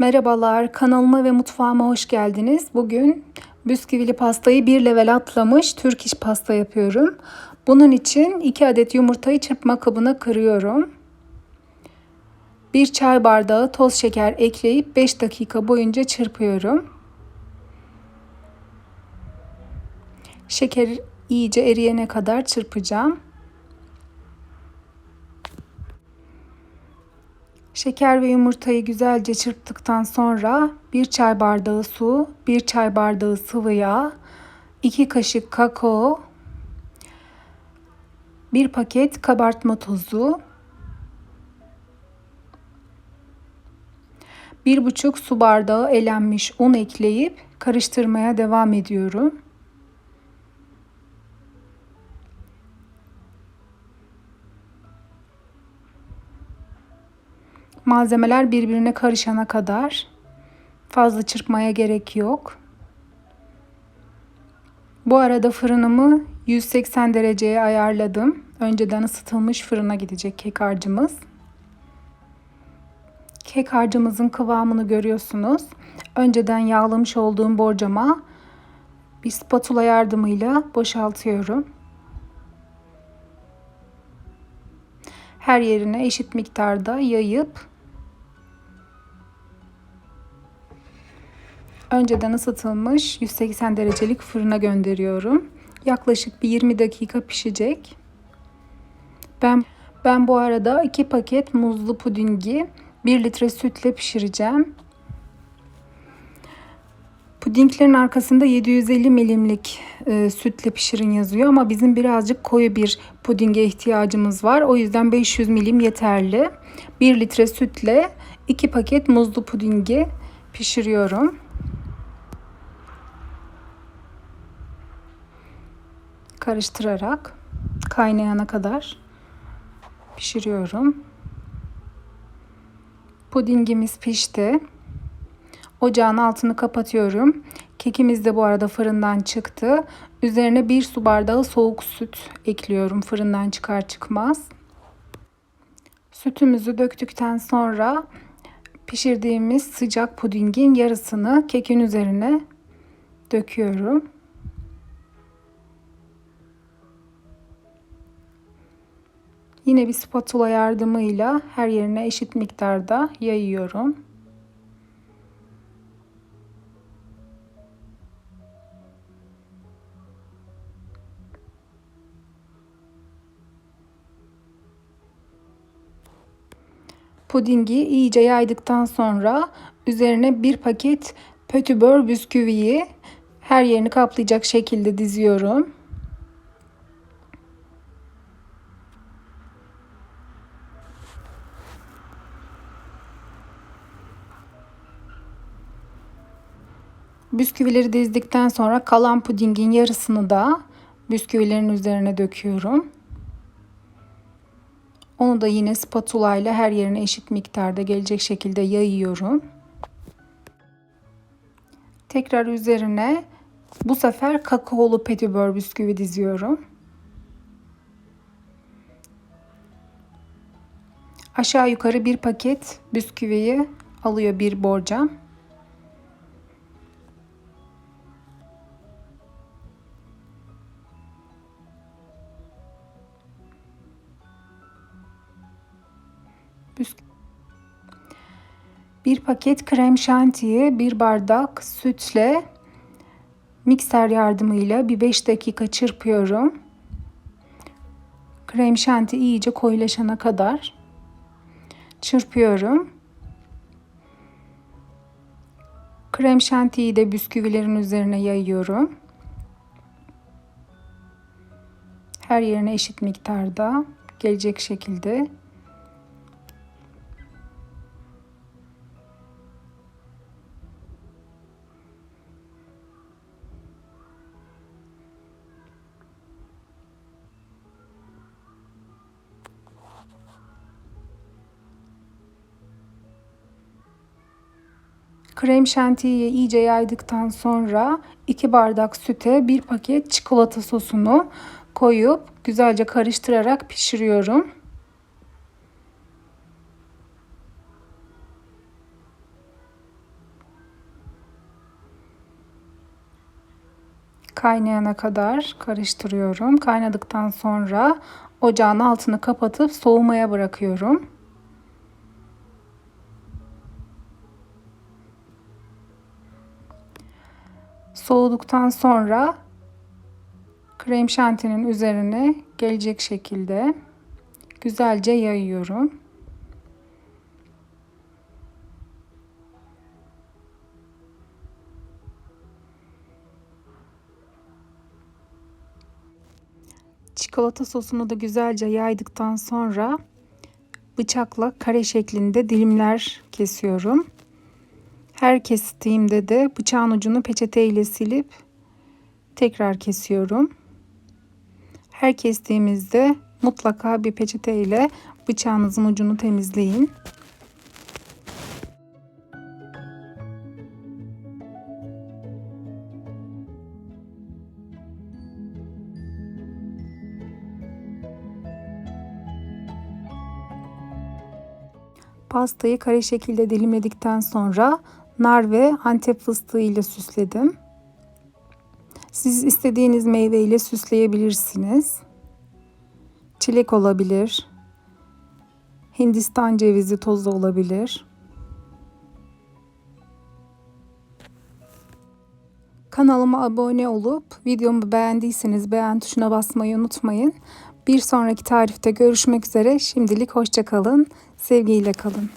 Merhabalar, kanalıma ve mutfağıma hoş geldiniz. Bugün bisküvili pastayı bir level atlamış Türk iş pasta yapıyorum. Bunun için 2 adet yumurtayı çırpma kabına kırıyorum. 1 çay bardağı toz şeker ekleyip 5 dakika boyunca çırpıyorum. Şeker iyice eriyene kadar çırpacağım. Şeker ve yumurtayı güzelce çırptıktan sonra 1 çay bardağı su, 1 çay bardağı sıvı yağ, 2 kaşık kakao, 1 paket kabartma tozu, 1,5 su bardağı elenmiş un ekleyip karıştırmaya devam ediyorum. Malzemeler birbirine karışana kadar fazla çırpmaya gerek yok. Bu arada fırınımı 180 dereceye ayarladım. Önceden ısıtılmış fırına gidecek kek harcımız. Kek harcımızın kıvamını görüyorsunuz. Önceden yağlamış olduğum borcama bir spatula yardımıyla boşaltıyorum. Her yerine eşit miktarda yayıp önceden ısıtılmış 180 derecelik fırına gönderiyorum. Yaklaşık bir 20 dakika pişecek. Ben ben bu arada 2 paket muzlu pudingi 1 litre sütle pişireceğim. Pudinglerin arkasında 750 milimlik e, sütle pişirin yazıyor ama bizim birazcık koyu bir pudinge ihtiyacımız var. O yüzden 500 milim yeterli. 1 litre sütle 2 paket muzlu pudingi pişiriyorum. Karıştırarak kaynayana kadar pişiriyorum. Pudingimiz pişti. Ocağın altını kapatıyorum. Kekimiz de bu arada fırından çıktı. Üzerine bir su bardağı soğuk süt ekliyorum fırından çıkar çıkmaz. Sütümüzü döktükten sonra pişirdiğimiz sıcak pudingin yarısını kekin üzerine döküyorum. Yine bir spatula yardımıyla her yerine eşit miktarda yayıyorum. Pudingi iyice yaydıktan sonra üzerine bir paket pötibör bisküviyi her yerini kaplayacak şekilde diziyorum. Bisküvileri dizdikten sonra kalan pudingin yarısını da bisküvilerin üzerine döküyorum. Onu da yine spatula ile her yerine eşit miktarda gelecek şekilde yayıyorum. Tekrar üzerine bu sefer kakaolu petibör bisküvi diziyorum. Aşağı yukarı bir paket bisküviyi alıyor bir borcam. Bir paket krem şantiyi bir bardak sütle mikser yardımıyla bir 5 dakika çırpıyorum. Krem şanti iyice koyulaşana kadar çırpıyorum. Krem şantiyi de bisküvilerin üzerine yayıyorum. Her yerine eşit miktarda gelecek şekilde Krem şantiyi iyice yaydıktan sonra 2 bardak süte 1 paket çikolata sosunu koyup güzelce karıştırarak pişiriyorum. kaynayana kadar karıştırıyorum. Kaynadıktan sonra ocağın altını kapatıp soğumaya bırakıyorum. Soğuduktan sonra krem şantinin üzerine gelecek şekilde güzelce yayıyorum. Çikolata sosunu da güzelce yaydıktan sonra bıçakla kare şeklinde dilimler kesiyorum. Her kestiğimde de bıçağın ucunu peçete ile silip tekrar kesiyorum. Her kestiğimizde mutlaka bir peçete ile bıçağınızın ucunu temizleyin. Pastayı kare şekilde dilimledikten sonra nar ve antep fıstığı ile süsledim. Siz istediğiniz meyve ile süsleyebilirsiniz. Çilek olabilir. Hindistan cevizi tozu olabilir. Kanalıma abone olup videomu beğendiyseniz beğen tuşuna basmayı unutmayın. Bir sonraki tarifte görüşmek üzere. Şimdilik hoşçakalın. Sevgiyle kalın.